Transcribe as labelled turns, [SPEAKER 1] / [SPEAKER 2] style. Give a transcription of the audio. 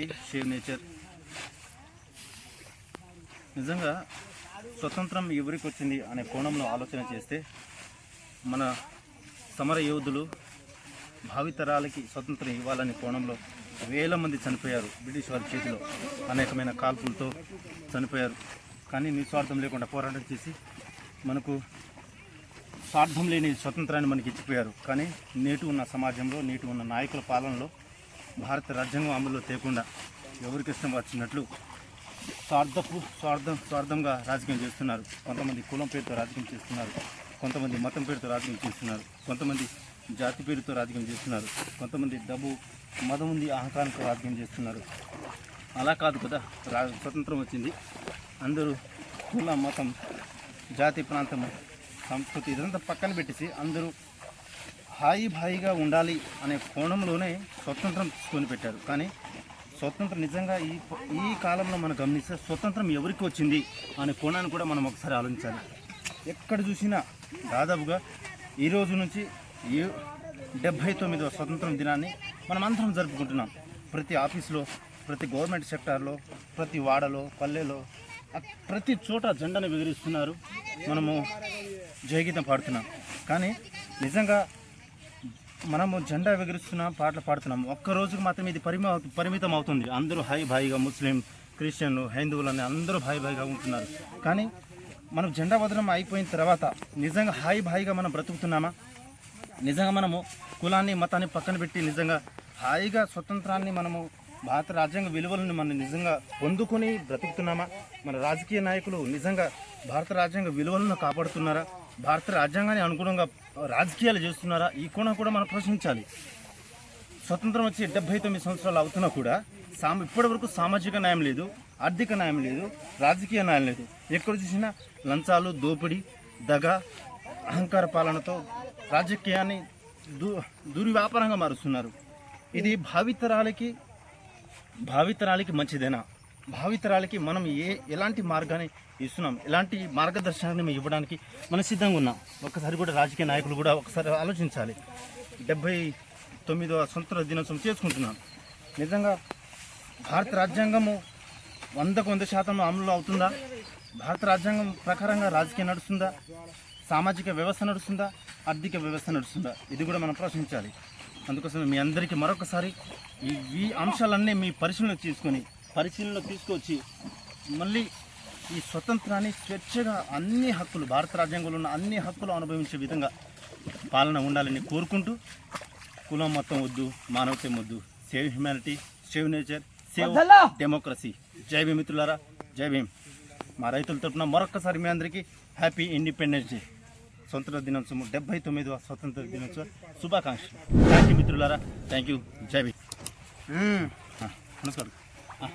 [SPEAKER 1] సమితి shave nature నిజంగా స్వతంత్రం ఎవరికి వచ్చింది అనే కోణంలో ఆలోచన చేస్తే మన సమర యోధులు భావితరాలకి స్వతంత్రం ఇవ్వాలనే కోణంలో వేల మంది చనిపోయారు బ్రిటిష్ వారి చేతిలో. అనేకమైన కాల్పులతో చనిపోయారు. కానీ నిస్వార్థం లేకుండా పోరాటం చేసి మనకు స్వార్థం లేని స్వతంత్రాన్ని మనకి ఇచ్చిపోయారు. కానీ నేటి ఉన్న సమాజంలో నేటి ఉన్న నాయకుల పాలనలో భారత రాజ్యాంగం అమలులో తేకుండా ఎవరికి ఇష్టం వచ్చినట్లు స్వార్థపు స్వార్థం స్వార్థంగా రాజకీయం చేస్తున్నారు. కొంతమంది కులం పేరుతో రాజకీయం చేస్తున్నారు. కొంతమంది మతం పేరుతో రాజకీయం చేస్తున్నారు. కొంతమంది జాతి పేరుతో రాజకీయం చేస్తున్నారు. కొంతమంది డబ్బు మతం ఉంది అహంకారంతో రాజకీయం చేస్తున్నారు. అలా కాదు కదా రా స్వతంత్రం వచ్చింది. అందరూ కుల మతం జాతి ప్రాంతం సంస్కృతి ఇదంతా పక్కన పెట్టేసి అందరూ హాయి భాయిగా ఉండాలి అనే కోణంలోనే స్వతంత్రం తీసుకొని పెట్టారు. కానీ స్వతంత్రం నిజంగా ఈ ఈ కాలంలో మనం గమనిస్తే స్వతంత్రం ఎవరికి వచ్చింది అనే కోణాన్ని కూడా మనం ఒకసారి ఆలోచించాలి. ఎక్కడ చూసినా దాదాపుగా ఈ రోజు నుంచి ఈ డెబ్భై తొమ్మిదవ స్వతంత్రం దినాన్ని మనం అందరం జరుపుకుంటున్నాం. ప్రతి ఆఫీస్లో ప్రతి గవర్నమెంట్ సెక్టార్లో ప్రతి వాడలో పల్లెలో ప్రతి చోట జెండాను ఎగిరిస్తున్నారు మనము జయగీతం పాడుతున్నాం. కానీ నిజంగా మనము జెండా ఎగరిస్తున్న పాటలు పాడుతున్నాము. ఒక్క రోజుకి మాత్రం ఇది పరిమ పరిమితం అవుతుంది. అందరూ హాయి భాయిగా ముస్లిం క్రిస్టియన్ హైందువులని అందరూ భాయి భాయిగా ఉంటున్నారు. కానీ మనం జెండా వదనం అయిపోయిన తర్వాత నిజంగా హాయి భాయిగా మనం బ్రతుకుతున్నామా? నిజంగా మనము కులాన్ని మతాన్ని పక్కన పెట్టి నిజంగా హాయిగా స్వతంత్రాన్ని మనము భారత రాజ్యాంగ విలువలను మనం నిజంగా పొందుకొని బ్రతుకుతున్నామా? మన రాజకీయ నాయకులు నిజంగా భారత రాజ్యాంగ విలువలను కాపాడుతున్నారా? భారత రాజ్యాంగాన్ని అనుగుణంగా రాజకీయాలు చేస్తున్నారా? ఈ కోణం కూడా మనం ప్రశ్నించాలి. స్వతంత్రం వచ్చి డెబ్బై తొమ్మిది సంవత్సరాలు అవుతున్నా కూడా సామ ఇప్పటివరకు సామాజిక న్యాయం లేదు ఆర్థిక న్యాయం లేదు రాజకీయ న్యాయం లేదు. ఎక్కడ చూసినా లంచాలు దోపిడీ దగ అహంకార పాలనతో రాజకీయాన్ని దు దుర్వ్యాపారంగా మారుస్తున్నారు. ఇది భావితరాలకి భావితరాలకి మంచిదేనా? భావితరాలకి మనం ఏ ఎలాంటి మార్గాన్ని ఇస్తున్నాం? ఎలాంటి మార్గదర్శనాన్ని మేము ఇవ్వడానికి మనం సిద్ధంగా ఉన్నాం? ఒకసారి కూడా రాజకీయ నాయకులు కూడా ఒకసారి ఆలోచించాలి. డెబ్బై తొమ్మిదవ స్వతంత్ర దినోత్సవం చేసుకుంటున్నాం. నిజంగా భారత రాజ్యాంగము వందకు వంద శాతం అమలు అవుతుందా? భారత రాజ్యాంగం ప్రకారంగా రాజకీయం నడుస్తుందా? సామాజిక వ్యవస్థ నడుస్తుందా? ఆర్థిక వ్యవస్థ నడుస్తుందా? ఇది కూడా మనం ప్రశ్నించాలి. అందుకోసం మీ అందరికీ మరొకసారి ఈ ఈ అంశాలన్నీ మీ పరిశీలన తీసుకొని పరిశీలనలో తీసుకొచ్చి మళ్ళీ ఈ స్వతంత్రాన్ని స్వేచ్ఛగా అన్ని హక్కులు భారత రాజ్యాంగంలో ఉన్న అన్ని హక్కులు అనుభవించే విధంగా పాలన ఉండాలని కోరుకుంటూ కులం మొత్తం వద్దు మానవత్వం వద్దు. Save humanity save nature save democracy జై భీమ్ మిత్రులారా జై భీమ్. మా రైతుల తరపున మరొక్కసారి మీ అందరికీ హ్యాపీ ఇండిపెండెన్స్ డే స్వతంత్ర దినోత్సవం డెబ్బై తొమ్మిదవ స్వతంత్ర దినోత్సవ శుభాకాంక్షలు. థ్యాంక్ యూ మిత్రులారా. థ్యాంక్ యూ జై ఆ, నమస్కారం ఆ,